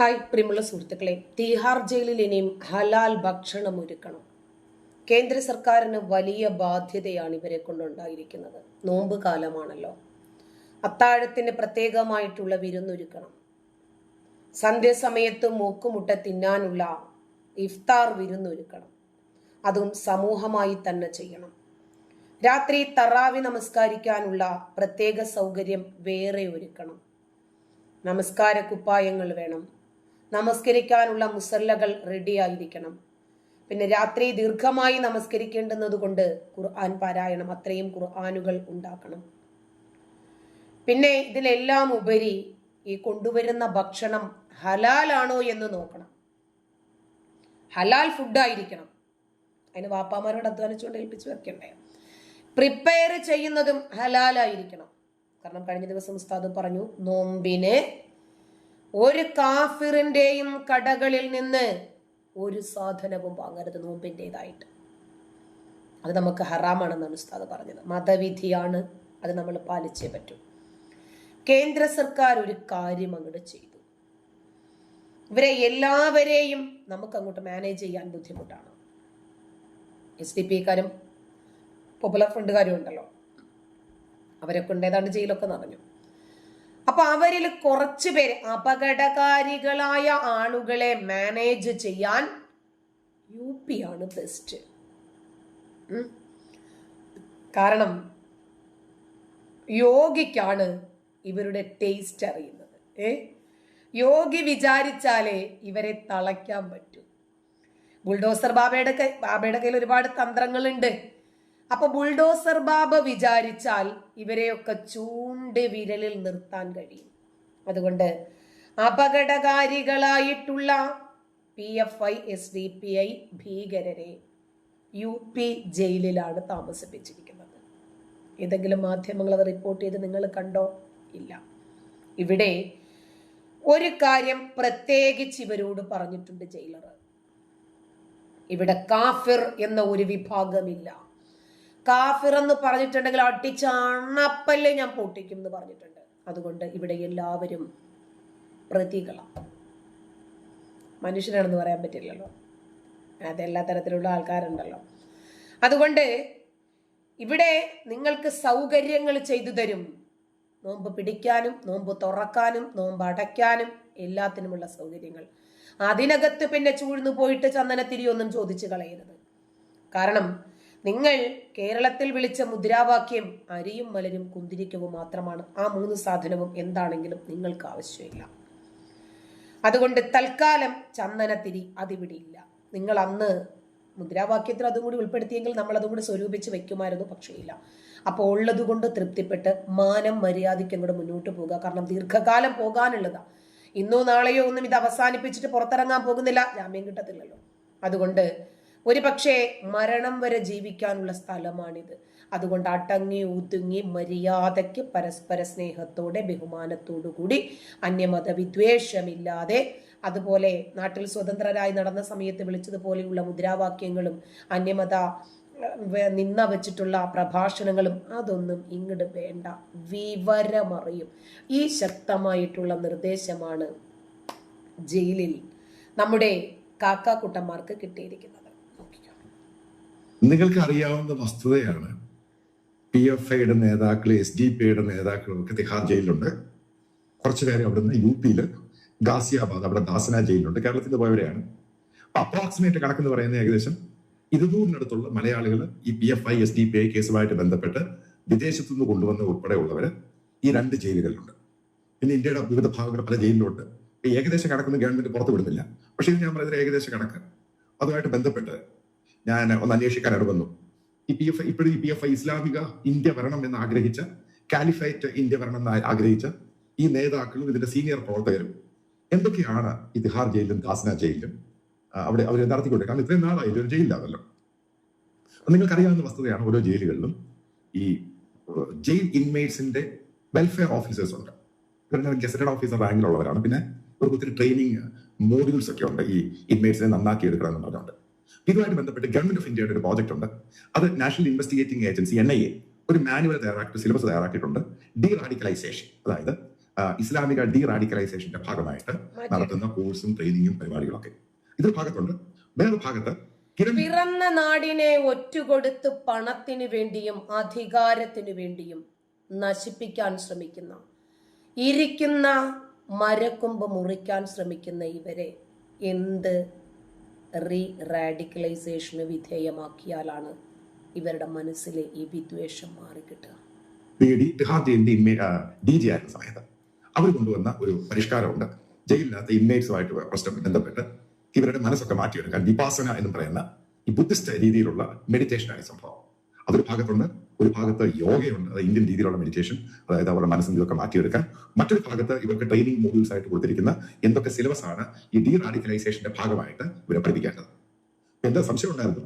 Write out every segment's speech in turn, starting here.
Hi പ്രിയമുള്ള സുഹൃത്തുക്കളെ. തീഹാർ ജയിലിൽ ഇനിയും ഹലാൽ ഭക്ഷണം ഒരുക്കണം. കേന്ദ്ര സർക്കാരിന് വലിയ ബാധ്യതയാണ് ഇവരെ കൊണ്ടുണ്ടായിരിക്കുന്നത്. നോമ്പ് കാലമാണല്ലോ. അത്താഴത്തിന് പ്രത്യേകമായിട്ടുള്ള വിരുന്നൊരുക്കണം. സന്ധ്യസമയത്ത് മൂക്കുമുട്ട തിന്നാനുള്ള ഇഫ്താർ വിരുന്നൊരുക്കണം. അതും സമൂഹമായി തന്നെ ചെയ്യണം. രാത്രി തറാവി നമസ്കരിക്കാനുള്ള പ്രത്യേക സൗകര്യം വേറെ ഒരുക്കണം. നമസ്കാര കുപ്പായങ്ങൾ വേണം. നമസ്കരിക്കാനുള്ള മുസല്ലകൾ റെഡിയായിരിക്കണം. പിന്നെ രാത്രി ദീർഘമായി നമസ്കരിക്കേണ്ടുന്നത് കൊണ്ട് ഖുർആൻ പാരായണം അത്രയും ഖുർആാനുകൾ ഉണ്ടാക്കണം. പിന്നെ ഇതിലെല്ലാം ഉപരി ഈ കൊണ്ടുവരുന്ന ഭക്ഷണം ഹലാലാണോ എന്ന് നോക്കണം. ഹലാൽ ഫുഡായിരിക്കണം. അതിന് വാപ്പാമാരോട് അധ്വാനിച്ചുകൊണ്ട് ഏൽപ്പിച്ചു വെക്കണ്ടേ. പ്രിപ്പയർ ചെയ്യുന്നതും ഹലാലായിരിക്കണം. കാരണം കഴിഞ്ഞ ദിവസം ഉസ്താദ് പറഞ്ഞു നോമ്പിന് ഒരു കാഫിറിന്റെയും കടകളിൽ നിന്ന് ഒരു സാധനവും വാങ്ങരുത് നോമ്പിന്റെതായിട്ട് അത് നമുക്ക് ഹറാമാണെന്നാണ് ഉസ്താദ് പറഞ്ഞത്. മതവിധിയാണ് അത് നമ്മൾ പാലിച്ചേ പറ്റൂ. കേന്ദ്ര സർക്കാർ ഒരു കാര്യം അങ്ങോട്ട് ചെയ്തു. ഇവരെ എല്ലാവരെയും നമുക്ക് അങ്ങോട്ട് മാനേജ് ചെയ്യാൻ ബുദ്ധിമുട്ടാണ്. എസ് ഡി പിക്കാരും പോപ്പുലർ ഫ്രണ്ടുകാരും ഉണ്ടല്ലോ. അവരെ കൊണ്ട് ജയിലൊക്കെ നിറഞ്ഞു. അപ്പൊ അവരിൽ കുറച്ചു പേര് അപകടകാരികളായ ആളുകളെ മാനേജ് ചെയ്യാൻ യു പി ആണ് ബെസ്റ്റ് കാരണം യോഗിക്കാണ് ഇവരുടെ ടേസ്റ്റ് അറിയുന്നത്. ഏ? യോഗി വിചാരിച്ചാലേ ഇവരെ തളയ്ക്കാൻ പറ്റൂ. ബുൾഡോസർ ബാബയുടെ കൈ ബാബയുടെ കയ്യിൽ ഒരുപാട് തന്ത്രങ്ങളുണ്ട്. അപ്പൊ ബുൾഡോസർ ബാബ വിചാരിച്ചാൽ ഇവരെയൊക്കെ ചൂണ്ട് വിരലിൽ നിർത്താൻ കഴിയും. അതുകൊണ്ട് അപകടകാരികളായിട്ടുള്ള P F I S D P I ഭീകരരെ യു പി ജയിലിലാണ് താമസിപ്പിച്ചിരിക്കുന്നത്. ഏതെങ്കിലും മാധ്യമങ്ങൾ അത് റിപ്പോർട്ട് ചെയ്ത് നിങ്ങൾ കണ്ടോ? ഇല്ല. ഇവിടെ ഒരു കാര്യം പ്രത്യേകിച്ച് ഇവരോട് പറഞ്ഞിട്ടുണ്ട് ജയിലർ ഇവിടെ കാഫിർ എന്ന ഒരു വിഭാഗമില്ല. കാഫിർ എന്ന് പറഞ്ഞിട്ടുണ്ടെങ്കിൽ അടിച്ച അണപ്പല്ലേ ഞാൻ പൊട്ടിക്കും എന്ന് പറഞ്ഞിട്ടുണ്ട്. അതുകൊണ്ട് ഇവിടെ എല്ലാവരും പ്രതികളാണ് മനുഷ്യനാണെന്ന് പറയാൻ പറ്റില്ലല്ലോ. അത് എല്ലാ തരത്തിലുള്ള ആൾക്കാരുണ്ടല്ലോ. അതുകൊണ്ട് ഇവിടെ നിങ്ങൾക്ക് സൗകര്യങ്ങൾ ചെയ്തു തരും. നോമ്പ് പിടിക്കാനും നോമ്പ് തുറക്കാനും നോമ്പ് അടയ്ക്കാനും എല്ലാത്തിനുമുള്ള സൗകര്യങ്ങൾ. അതിനകത്ത് പിന്നെ ചൂഴ്ന്നു പോയിട്ട് ചന്ദനത്തിരി ഒന്നും ചോദിച്ചു കളയരുത്. കാരണം നിങ്ങൾ കേരളത്തിൽ വിളിച്ച മുദ്രാവാക്യം അരിയും മലരും കുന്തിരിക്കവും മാത്രമാണ്. ആ മൂന്ന് സാധനവും എന്താണെങ്കിലും നിങ്ങൾക്ക് ആവശ്യമില്ല. അതുകൊണ്ട് തൽക്കാലം ചന്ദനത്തിരി അതിവിടെ ഇല്ല. നിങ്ങൾ അന്ന് മുദ്രാവാക്യത്തിൽ അതും കൂടി ഉൾപ്പെടുത്തിയെങ്കിൽ നമ്മൾ അതും കൂടി സ്വരൂപിച്ച് വെക്കുമായിരുന്നു പക്ഷേ ഇല്ല. അപ്പോൾ ഉള്ളത് കൊണ്ട് തൃപ്തിപ്പെട്ട് മാനം മര്യാദയ്ക്ക് അങ്ങോട്ട് മുന്നോട്ട് പോകുക കാരണം ദീർഘകാലം പോകാനുള്ളതാ. ഇന്നോ നാളെയോ ഒന്നും ഇത് അവസാനിപ്പിച്ചിട്ട് പുറത്തിറങ്ങാൻ പോകുന്നില്ല. ജാമ്യം കിട്ടത്തില്ലല്ലോ. അതുകൊണ്ട് ഒരു പക്ഷേ മരണം വരെ ജീവിക്കാനുള്ള സ്ഥലമാണിത്. അതുകൊണ്ട് അടങ്ങി ഒതുങ്ങി മര്യാദയ്ക്ക് പരസ്പര സ്നേഹത്തോടെ ബഹുമാനത്തോടു കൂടി അന്യമത വിദ്വേഷമില്ലാതെ അതുപോലെ നാട്ടിൽ സ്വതന്ത്രരായി നടന്ന സമയത്ത് വിളിച്ചതുപോലെയുള്ള മുദ്രാവാക്യങ്ങളും അന്യമത നിന്ന വെച്ചിട്ടുള്ള പ്രഭാഷണങ്ങളും അതൊന്നും ഇങ്ങോട്ട് വേണ്ട. വിവരമറിയും. ഈ ശക്തമായിട്ടുള്ള നിർദ്ദേശമാണ് ജയിലിൽ നമ്മുടെ കാക്കാക്കുട്ടന്മാർക്ക് കിട്ടിയിരിക്കുന്നത്. നിങ്ങൾക്ക് അറിയാവുന്ന വസ്തുതയാണ് പി എഫ് ഐയുടെ നേതാക്കൾ എസ് ഡി പി ഐയുടെ നേതാക്കളും ഒക്കെ തിഹാർ ജയിലിലുണ്ട്. കുറച്ചു പേരെ അവിടുന്ന് യു പിയിൽ ഗാസിയാബാദ് അവിടെ ദാസന ജയിലുണ്ട് കേരളത്തിൽ പോയവരെയാണ്. അപ്രോക്സിമേറ്റ് കണക്കെന്ന് പറയുന്നത് ഏകദേശം ഇരുന്നൂറിനടുത്തുള്ള മലയാളികൾ ഈ P F I S D P I കേസുമായിട്ട് ബന്ധപ്പെട്ട് വിദേശത്തു നിന്ന് കൊണ്ടുവന്ന ഉൾപ്പെടെയുള്ളവർ ഈ രണ്ട് ജയിലുകളിലുണ്ട്. പിന്നെ ഇന്ത്യയുടെ വിവിധ ഭാഗങ്ങൾ പല ജയിലിലുണ്ട്. ഏകദേശ കണക്കൊന്നും ഗവൺമെന്റ് പുറത്തു വിടുന്നില്ല പക്ഷേ ഇത് ഞാൻ പറയുന്നത് ഏകദേശം കണക്ക്. അതുമായിട്ട് ബന്ധപ്പെട്ട് ഞാൻ ഒന്ന് അന്വേഷിക്കാൻ വന്നു ഈ പി എഫ് ഇപ്പോഴും ഈ പി എഫ് ഇസ്ലാമിക ഇന്ത്യ വരണം എന്ന് ആഗ്രഹിച്ച കാലിഫൈറ്റ് ഇന്ത്യ വരണം എന്ന് ആഗ്രഹിച്ച ഈ നേതാക്കളും ഇതിന്റെ സീനിയർ പ്രവർത്തകരും. എന്തൊക്കെയാണ് ഈ തിഹാർ ജയിലിലും ദാസ്ന ജയിലിലും അവിടെ അവർ നടത്തിക്കൊണ്ടേ കാരണം ഇത്രയും നാളായി ഒരു ജയിലിലാണല്ലോ നിങ്ങൾക്കറിയാവുന്ന വസ്തുതയാണ് ഓരോ ജയിലുകളിലും ഈ ജയിൽ ഇൻമേറ്റ്സിന്റെ വെൽഫെയർ ഓഫീസേഴ്സ് ഉണ്ട്. ഇവരുടെ ഗസറ്റഡ് ഓഫീസർ റാങ്കിലുള്ളവരാണ് പിന്നെ ഒരു ഒത്തിരി ട്രെയിനിങ് മോഡ്യൂൾസ് ഒക്കെ ഉണ്ട് ഈ ഇൻമേറ്റ്സിനെ നന്നാക്കി എടുക്കണം എന്ന് പറഞ്ഞുകൊണ്ട്. ഇതുമായിട്ട് ബന്ധപ്പെട്ട് ഗവൺമെന്റ് ഓഫ് ഇന്ത്യയുടെ ഒരു പ്രോജക്റ്റ് ഉണ്ട്. അത് national investigating agency N I A ഒരു മാനുവൽ തയ്യാറാക്കി സിലബസ് തയ്യാറാക്കിയിട്ടുണ്ട്. ഡി റാഡിക്കലൈസേഷൻ അതായത് ഇസ്ലാമിക ഡി റാഡിക്കലൈസേഷന്റെ ഭാഗമായിട്ട് നടത്തുന്ന കോഴ്സും ട്രെയിനിങ്ങും പരിപാടികളൊക്കെ. ഇതൊരു ഭാഗത്തുണ്ട്. വേറെ ഭാഗത്ത് പിറന്ന നാടിനെ ഒറ്റുകൊടുത്ത് പണത്തിനു വേണ്ടിയും അധികാരത്തിനു വേണ്ടിയും നശിപ്പിക്കാൻ ശ്രമിക്കുന്ന ഇരിക്കുന്ന മരക്കൊമ്പ് മുറിക്കാൻ ശ്രമിക്കുന്ന ഇവരെ എന്ത് റീ റാഡിക്കലൈസേഷന് വിധേയമാക്കിയാലാണ് ഇവരുടെ മനസ്സിലെ ഈ വിദ്വേഷം മാറിക്കിട്ടുക. പേടി ജയിലിന്റെ ഡി ആയിരുന്ന സമയത്ത് അവർ കൊണ്ടുവന്ന ഒരു പരിഷ്കാരമുണ്ട്. ജയിലിനകത്ത് ഇൻമേറ്റ്സുമായിട്ട് പ്രശ്നം ബന്ധപ്പെട്ട് ഇവരുടെ മനസ്സൊക്കെ മാറ്റിയെടുക്കാൻ വിപാസന എന്ന് പറയുന്ന ഈ ബുദ്ധിസ്റ്റ് രീതിയിലുള്ള മെഡിറ്റേഷനാണ് ഈ സംഭവം. അതൊരു ഭാഗത്തുണ്ട് ഒരു ഭാഗത്ത് യോഗയുണ്ട്. അത് ഇന്ത്യൻ രീതിയിലുള്ള മെഡിറ്റേഷൻ അതായത് അവരുടെ മനസ്സിൽ ഇതൊക്കെ മാറ്റിയെടുക്കാൻ. മറ്റൊരു ഭാഗത്ത് ഇവർക്ക് ട്രെയിനിങ് മോഡ്യൂൾസ് ആയിട്ട് കൊടുത്തിരിക്കുന്ന എന്തൊക്കെ സിലബസ് ആണ് ഈ ഡി റാഡിക്കലൈസേഷന്റെ ഭാഗമായിട്ട് ഇവരെ പഠിപ്പിക്കേണ്ടത്. എന്താ സംശയം ഉണ്ടായിരുന്നു?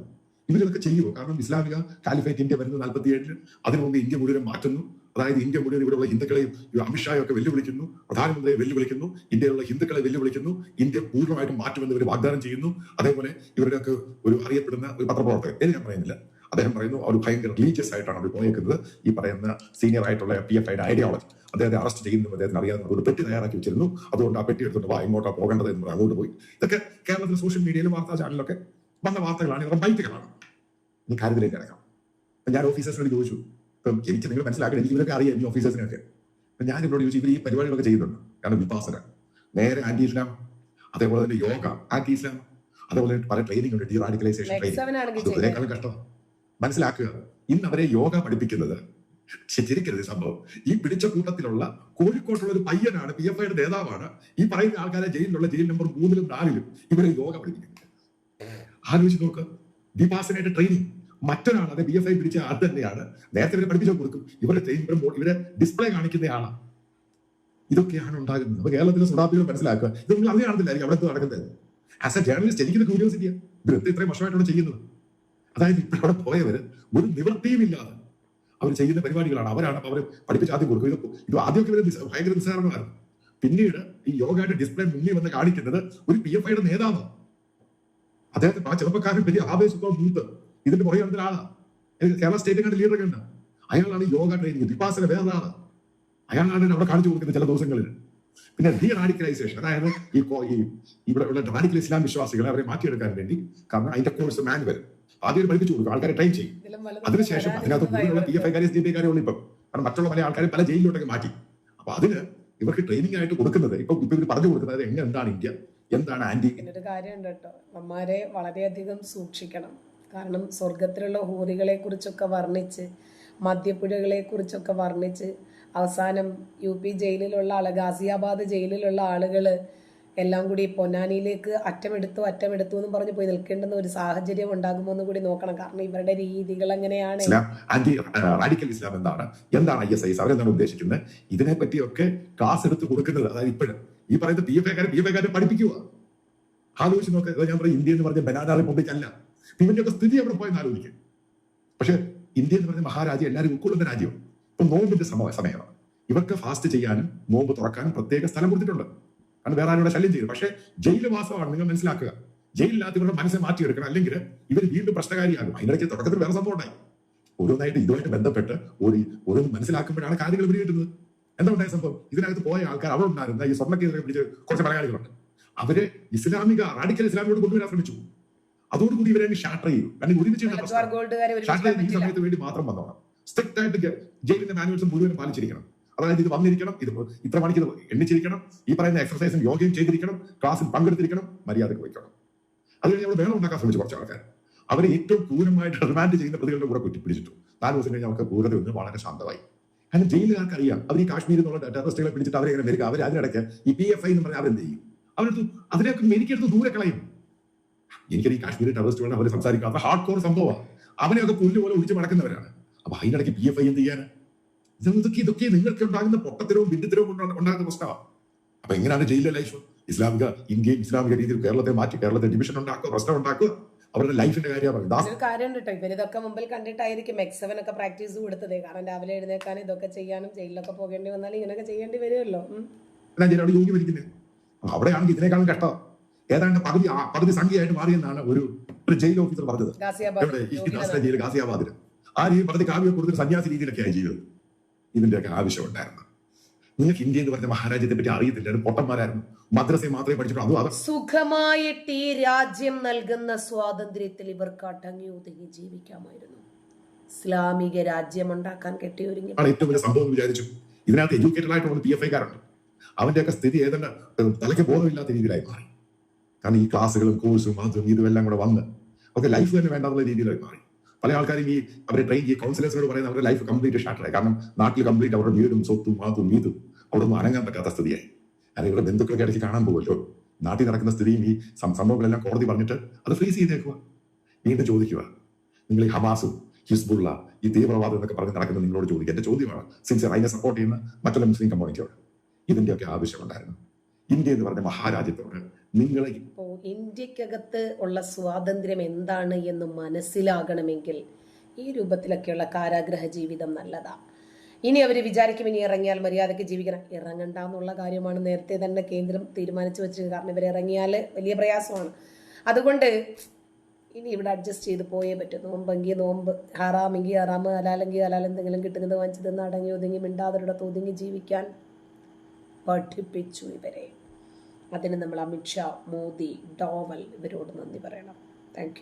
ഇവരിതൊക്കെ ചെയ്യുമോ കാരണം ഇസ്ലാമിക കാലിഫേറ്റ് ഇന്ത്യ വരുന്നത് നാൽപ്പത്തി ഏഴിൽ അതിനു മുമ്പ് ഇന്ത്യ മുഴുവൻ മാറ്റുന്നു. അതായത് ഇന്ത്യ മുഴുവൻ ഇവിടെയുള്ള ഹിന്ദുക്കളെയും അമിത്ഷായും ഒക്കെ വെല്ലുവിളിക്കുന്നു. പ്രധാനമന്ത്രിയെ വെല്ലുവിളിക്കുന്നു. ഇന്ത്യയിലുള്ള ഹിന്ദുക്കളെ വെല്ലുവിളിക്കുന്നു. ഇന്ത്യ പൂർണമായിട്ടും മാറ്റുമെന്ന് ഇവർ വാഗ്ദാനം ചെയ്യുന്നു. അതേപോലെ ഇവരുടെയൊക്കെ ഒരു അറിയപ്പെടുന്ന ഒരു പത്രപ്രവർത്തകൻ. എന്ന് ഞാൻ പറയുന്നില്ല. അദ്ദേഹം പറയുന്നു അവർ ഭയങ്കര റിലീജിയസ് ആയിട്ടാണ് അവർ പോയേക്കുന്നത്. ഈ പറയുന്ന സീനിയർ ആയിട്ടുള്ള പി എഫ് ഐയുടെ ഐഡിയോളജി അദ്ദേഹത്തെ അറസ്റ്റ് ചെയ്യുന്നു അദ്ദേഹത്തിന് അറിയാവുന്ന ഒരു പെട്ടി തയ്യാറാക്കി വെച്ചിരുന്നു. അതുകൊണ്ട് ആ പെട്ടി എടുത്തുകൊണ്ട് വാ ഇങ്ങോട്ടാ പോകേണ്ടത് എന്ന് അങ്ങോട്ട് പോയി. ഇതൊക്കെ കേരളത്തിലെ സോഷ്യൽ മീഡിയയിൽ വാർത്താ ചാനലിലൊക്കെ വന്ന വാർത്തകളാണ്. ഇവരുടെ ബൈറ്റുകളാണ്. ഈ കാര്യത്തിലേക്ക് ഇറങ്ങാം. ഞാൻ ഓഫീസേഴ്സിനോട് ചോദിച്ചു. ഇപ്പം എനിക്ക് നിങ്ങൾ മനസ്സിലാക്കണം എനിക്ക് ഇവരൊക്കെ അറിയാം ഈ ഓഫീസേഴ്സിനൊക്കെ അപ്പം ഞാൻ ഇവരോട് ചോദിച്ചു ഇവർ ഈ പരിപാടികളൊക്കെ ചെയ്യുന്നുണ്ട്? കാരണം വിപാസന നേരെ ആന്റി ഇസ്ലാം അതേപോലെ തന്നെ യോഗ ആന്റി ഇസ്ലാം അതേപോലെ പല ട്രെയിനിങ് ഉണ്ട് ഡിറാഡിക്കലൈസേഷൻ ട്രെയിനിങ് അതിനേക്കാളും കഷ്ടമാണ്. മനസ്സിലാക്കുക. ഇന്ന് അവരെ യോഗ പഠിപ്പിക്കുന്നത് ശരിക്കരുത് സംഭവം. ഈ പിടിച്ച കൂട്ടത്തിലുള്ള കോഴിക്കോട്ടുള്ള ഒരു പയ്യനാണ് പി എഫ് ഐയുടെ നേതാവാണ്. ഈ പറയുന്ന ആൾക്കാരെ ജയിലിലുള്ള ജയിൽ നമ്പർ മൂന്നിലും നാലിലും ഇവരെ യോഗ പഠിപ്പിക്കുന്നത് ആലോചിച്ച് നോക്ക്. വിപാസനയുടെ ട്രെയിനിങ് മറ്റൊരാൾ അത് ബി എഫ് ഐ പിടിച്ച ആൾ തന്നെയാണ്. നേരത്തെ ഇവരെ പഠിപ്പിച്ചു കൊടുക്കും. ഇവരെ ട്രെയിൻ ഇവരെ ഡിസ്പ്ലേ കാണിക്കുന്നയാളാണ് ഇതൊക്കെയാണ് ഉണ്ടാകുന്നത്. അപ്പൊ കേരളത്തിലെ സുഡാപ്പികൾ മനസ്സിലാക്കുക. ഇത് നിങ്ങൾ അറിയാണെന്നില്ലായിരിക്കും അവിടെ നടക്കുന്നത്. ആസ് എ ജേർണലിസ്റ്റ് എനിക്ക് ക്യൂരിയോസിറ്റിയാണ് ഇത് ഇത്രയും വർഷമായിട്ടാണ് ചെയ്യുന്നത്. അതായത് ഇപ്പോൾ പോയവർ ഒരു നിവൃത്തിയുമില്ലാതെ അവർ ചെയ്യുന്ന പരിപാടികളാണ്. അവരാണ് അവർ പഠിപ്പിച്ച് ആദ്യം കൊടുക്കും. ഇത് ഇത് ആദ്യമൊക്കെ ഇവർ ഭയങ്കര നിസ്സാരങ്ങളായിരുന്നു പിന്നീട് ഈ യോഗയുടെ ഡിസ്പ്ലേ മുന്നിൽ വന്ന് കാണിക്കുന്നത് ഒരു പി എഫ് ഐയുടെ നേതാവ്. അദ്ദേഹത്തിന് ആ ചെറുപ്പക്കാരൻ വലിയ ആവേശത്തോടെ മൂത്ത് ഇതിന്റെ പുറകെ നടന്ന ആളാണ് കേരള സ്റ്റേറ്റ് കണ്ട ലീഡർ കണ്ട അയാളാണ് യോഗ ട്രെയിനിങ് വിപാസന വേറൊരാൾ. അയാളാണ് അവിടെ കാണിച്ചു കൊടുക്കുന്നത് ചില ദിവസങ്ങളിൽ. പിന്നെ ഡി റാഡിക്കലൈസേഷൻ അതായത് ഈ ഇവിടെ ഉള്ള റാഡിക്കൽ ഇസ്ലാം വിശ്വാസികളെ അവരെ മാറ്റിയെടുക്കാൻ വേണ്ടി കാരണം അതിന്റെ കോഴ്സ് മാനുവൽ ആദ്യം പഠിപ്പിച്ചു കൊടുക്കും. ആൾക്കാരെ ട്രെയിൻ ചെയ്യും. അതിനുശേഷം അതിനകത്ത് കൂടുതലുള്ള പി എഫ് ഐക്കാരെ ഡി പി ഐക്കാരെ ഉള്ളു ഇപ്പം കാരണം മറ്റുള്ള പല ആൾക്കാരെ പല ജയിലിലോട്ടൊക്കെ മാറ്റി. അപ്പൊ അതിന് ഇവർക്ക് ട്രെയിനിങ് ആയിട്ട് കൊടുക്കുന്നത് ഇപ്പൊ ഇപ്പൊ ഇവർ പറഞ്ഞു കൊടുക്കുന്നത് എങ്ങനെ എന്താണ് ഇന്ത്യ? എന്താണ് ആന്റി? ഒരു കാര്യമുണ്ട് കേട്ടോ അമ്മമാരെ വളരെയധികം സൂക്ഷിക്കണം. കാരണം സ്വർഗത്തിലുള്ള ഹൂറികളെ കുറിച്ചൊക്കെ വർണിച്ച് മദ്യപ്പുഴകളെ കുറിച്ചൊക്കെ വർണിച്ച് അവസാനം യു പി ജയിലിലുള്ള ആൾ ഗാസിയാബാദ് ജയിലിലുള്ള ആളുകൾ എല്ലാം കൂടി പൊന്നാനിയിലേക്ക് അറ്റമെടുത്തു അറ്റമെടുത്തു എന്ന് പറഞ്ഞ് പോയി നിൽക്കേണ്ടുന്ന ഒരു സാഹചര്യം ഉണ്ടാകുമോ എന്ന് കൂടി നോക്കണം. കാരണം ഇവരുടെ രീതികൾ എങ്ങനെയാണ് റാഡിക്കൽ ഇസ്ലാം എന്താണ്? എന്താണ് ഐ എസ് ഐസ് അവരെന്താണ് ഉദ്ദേശിക്കുന്നത്? ഇതിനെ പറ്റിയൊക്കെ ക്ലാസ് എടുത്ത് കൊടുക്കുന്നത് അതായത് ഇപ്പോഴും. ഈ പറയുന്ന പി എഫ് എക്കാരെ പി എഫ് എക്കാരെ പഠിപ്പിക്കുക. ആലോചിച്ച് നോക്കുക ഞാൻ പറയും ഇന്ത്യ എന്ന് പറഞ്ഞ ബനാന റിപ്പബ്ലിക് അല്ല. ഇവന്റെയൊക്കെ സ്ഥിതി അവിടെ പോയെന്ന് ആലോചിക്കും. പക്ഷെ ഇന്ത്യ എന്ന് പറഞ്ഞ മഹാരാജ്യം എല്ലാവരും ഉൾക്കൊള്ളുന്ന രാജ്യം ഇപ്പൊ നോമ്പിന്റെ സമയമാണ്. ഇവർക്ക് ഫാസ്റ്റ് ചെയ്യാനും നോമ്പ് തുറക്കാനും പ്രത്യേക സ്ഥലം കൊടുത്തിട്ടുണ്ട്. കാരണം വേറെ ആരോടെ ശല്യം ചെയ്തു പക്ഷേ ജയിൽവാസമാണ് നിങ്ങൾ മനസ്സിലാക്കുക. ജയിലില്ലാത്ത ഇവരുടെ മനസ്സെ മാറ്റിയെടുക്കണം. അല്ലെങ്കിൽ ഇവർ വീണ്ടും പ്രശ്നകാരിയാകും. അതിനിടയ്ക്ക് തുടക്കത്തിൽ വേറെ സംഭവം ഉണ്ടായി. ഓരോന്നായിട്ട് ഇതുമായിട്ട് ബന്ധപ്പെട്ട് ഒരു ഓരോന്ന് മനസ്സിലാക്കുമ്പോഴാണ് കാര്യങ്ങൾ ഇവർ കിട്ടുന്നത് എന്താ ഉണ്ടായ സംഭവം? ഇതിനകത്ത് പോയ ആൾക്കാർ അവിടെ ഉണ്ടായിരുന്ന ഈ കേന്ദ്രം പിടിച്ച് കുറച്ച് മലയാളികളുണ്ട്. അവർ ഇസ്ലാമിക റാഡിക്കൽ ഇസ്ലാമിയോട് കൊണ്ടുവരാൻ ശ്രമിച്ചു. അതോടുകൂടി ഇവരെ ഷാട്ടർ ചെയ്യും കാരണം ഒരുമിച്ച് ഷാട്ടർ ചെയ്ത് ഈ സമയത്ത് വേണ്ടി മാത്രം വന്നോണം. സ്ട്രിക്റ്റ് ആയിട്ട് ജയിലിന്റെ മാനുവൽസ് മുഴുവൻ പാലിച്ചിരിക്കണം. അതായത് ഇത് വന്നിരിക്കണം ഇത് ഇത്ര മണിക്ക് ഇത് എണ്ണിച്ചിരിക്കണം ഈ പറയുന്ന എക്സസൈസും യോഗയും ചെയ്തിരിക്കണം ക്ലാസ്സിൽ പങ്കെടുത്തിരിക്കണം മര്യാദയ്ക്ക് വയ്ക്കണം അത് കഴിഞ്ഞ് നമ്മൾ വേണം ഉണ്ടാക്കാൻ ശ്രമിച്ചു കുറച്ച് ആൾക്കാർ അവരെ ഏറ്റവും ക്രൂരമായിട്ട് റിമാൻഡ് ചെയ്യുന്ന പ്രതികളുടെ കൂടെ കുറ്റിപ്പിടിച്ചിട്ടു നാല് ദിവസം കഴിഞ്ഞ് അവർക്ക് ക്രൂരത ഒന്ന് വളരെ ശാന്തമായി. കാരണം ജയിലുകാർക്ക് അറിയാം അവർ ഈ കാശ്മീരിൽ നിന്നുള്ള ടെററിസ്റ്റുകളെ പിടിച്ചിട്ട് അവരെ വരിക. അവർ അതിനിടയ്ക്ക് ഈ പി എഫ് ഐ എന്ന് പറഞ്ഞാൽ അവരെന്ത് ചെയ്യും? അവരെടുത്ത് അതിനെയൊക്കെ എനിക്കെടുത്ത് ദൂരെ കളയും. എനിക്കത് ഈ കാശ്മീരി ടെററിസ്റ്റുകളെ അവർ സംസാരിക്കാത്ത ഹാർഡ് കോർ സംഭവമാണ്. അവനെയൊക്കെ പുല്ല് പോലെ ഒഴിച്ച് മടക്കുന്നവരാണ്. അപ്പൊ അതിനിടയ്ക്ക് പി എഫ് ഐ എന്ത് ചെയ്യാന്? ഇത് ഇതൊക്കെ ഇതൊക്കെ നിങ്ങൾക്ക് ഉണ്ടാകുന്ന പൊട്ടത്തരവും വിഡിത്തരവും ഉണ്ടാകുന്ന പ്രശ്നമാണ് അപ്പൊ എങ്ങനെയാണ് ജയിലിലെ ലൈഫ് ഇസ്ലാമിക ഇന്ത്യയും ഇസ്ലാമിക രീതിയിൽ കേരളത്തെ മാറ്റി കേരളത്തെ ഡിവിഷൻ ഉണ്ടാക്കുക പ്രശ്നം ഉണ്ടാക്കുക? അവരുടെ ലൈഫിന്റെ കാര്യമാണ് കാര്യമുണ്ട് കേട്ടോ ഇവരിതൊക്കെ മുമ്പിൽ കണ്ടിട്ടായിരിക്കും എക്സവൻ ഒക്കെ പ്രാക്ടീസ് കൊടുത്തത്. കാരണം രാവിലെ എഴുന്നേക്കാൻ ഇതൊക്കെ ചെയ്യാനും ജയിലിലൊക്കെ പോകേണ്ടി വന്നാൽ ഇങ്ങനെയൊക്കെ ചെയ്യേണ്ടി വരുമല്ലോ. അവിടെ യോഗ്യം ഇരിക്കുന്നത് അവിടെയാണെങ്കിൽ ഇതിനേക്കാളും കഷ്ടം. ഏതാണ്ട് പകുതി പകുതി സംഖ്യയായിട്ട് മാറിയെന്നാണ് ഒരു ഒരു ജയിൽ ഓഫീസർ പറഞ്ഞത്. ഗാസിയാബാദിൽ ആ രീതി പകുതി കാവ്യ കൂടുതൽ സന്യാസി രീതിയിലൊക്കെയായി ജീവിതം. ഇതിന്റെയൊക്കെ ആവശ്യം ഉണ്ടായിരുന്നു നിങ്ങൾക്ക് ഇന്ത്യ എന്ന് പറഞ്ഞ മഹാരാജ്യത്തെ പറ്റി അറിയത്തില്ല. ഒരു പൊട്ടന്മാരായിരുന്നു. മദ്രസയെ മാത്രമേ പഠിച്ചിട്ടുള്ളൂ. അതും സുഖമായിട്ട് ഈ രാജ്യം നൽകുന്ന സ്വാതന്ത്ര്യത്തിൽ ഇവർക്ക് അടങ്ങി ഒതുങ്ങി ജീവിക്കാമായിരുന്നു. ഇസ്ലാമിക രാജ്യം ഉണ്ടാക്കാൻ കെട്ടിയൊരുങ്ങി ഏറ്റവും വലിയ സംഭവം വിചാരിച്ചു. ഇതിനകത്ത് എഡ്യൂക്കേറ്റഡ് ആയിട്ടുള്ള പി എഫ് ഐക്കാരുണ്ട് അവന്റെയൊക്കെ സ്ഥിതി ഏതാണ്ട് തലയ്ക്ക് ബോധമില്ലാത്ത രീതിയിലായി മാറി. കാരണം ഈ ക്ലാസ്സുകളും കോഴ്സും അതും ഇതും എല്ലാം കൂടെ വന്ന് ഒക്കെ ലൈഫ് തന്നെ വേണ്ടാന്നുള്ള രീതിയിലായി മാറി. പല ആൾക്കാരും ഈ അവരെ ട്രെയിൻ ഈ കൗൺസിലേഴ്സിനോട് പറയുന്നത് അവരുടെ ലൈഫ് കംപ്ലീറ്റ് ഷാട്ടറായി കാരണം നാട്ടിൽ കംപ്ലീറ്റ് അവരുടെ വീടും സ്വത്തും മാത്തും വീതും അവിടെ ഒന്നും അനങ്ങാൻ പറ്റാത്ത സ്ഥിതിയായി. അല്ലെങ്കിൽ ഇവരുടെ ബന്ധുക്കളൊക്കെ ഇടയ്ക്ക് കാണാൻ പോകുമല്ലോ. നാട്ടിൽ നടക്കുന്ന സ്ഥിതിയും ഈ സംഭവങ്ങളെല്ലാം കോടതി പറഞ്ഞിട്ട് അത് ഫ്രീസ് ചെയ്തേക്കുക വീണ്ടും ചോദിക്കുക നിങ്ങൾ ഈ ഹമാസും ഹിസ്ബുള്ള ഈ തീവ്രവാദം എന്നൊക്കെ പറഞ്ഞ് നടക്കുന്നത് നിങ്ങളോട് ചോദിക്കുക. എന്റെ ചോദ്യമാണ് സിൻസിയർ അതിനെ സപ്പോർട്ട് ചെയ്യുന്ന മറ്റുള്ള മുസ്ലിം കമ്മ്യൂണിറ്റിയോട് ഇതിന്റെയൊക്കെ ആവശ്യമുണ്ടായിരുന്നു. ഇന്ത്യ എന്ന് പറഞ്ഞ മഹാരാജ്യത്തോട് നിങ്ങളെ ഇന്ത്യക്കകത്ത് ഉള്ള സ്വാതന്ത്ര്യം എന്താണ് എന്ന് മനസ്സിലാകണമെങ്കിൽ ഈ രൂപത്തിലൊക്കെയുള്ള കാരാഗ്രഹ ജീവിതം നല്ലതാ. ഇനി അവർ വിചാരിക്കും ഇനി ഇറങ്ങിയാൽ മര്യാദയ്ക്ക് ജീവിക്കണം. ഇറങ്ങണ്ട എന്നുള്ള കാര്യമാണ് നേരത്തെ തന്നെ കേന്ദ്രം തീരുമാനിച്ചു വെച്ചത്. കാരണം ഇവർ ഇറങ്ങിയാൽ വലിയ പ്രയാസമാണ്. അതുകൊണ്ട് ഇനി ഇവിടെ അഡ്ജസ്റ്റ് ചെയ്ത് പോയേ പറ്റും. നോമ്പെങ്കിൽ നോമ്പ് ഹറാമെങ്കിൽ ഹറാമ് ഹലാലെങ്കിൽ ഹലാൽ എന്തെങ്കിലും കിട്ടുന്നത് വാങ്ങിച്ച് തിന്ന് അടങ്ങി ഒതുങ്ങി മിണ്ടാതരുടെ ഒതുങ്ങി ജീവിക്കാൻ പഠിപ്പിച്ചു ഇവരെ. അതിന് നമ്മൾ അമിത്ഷാ മോദി ഡോവൽ ഇവരോട് നന്ദി പറയണം. താങ്ക്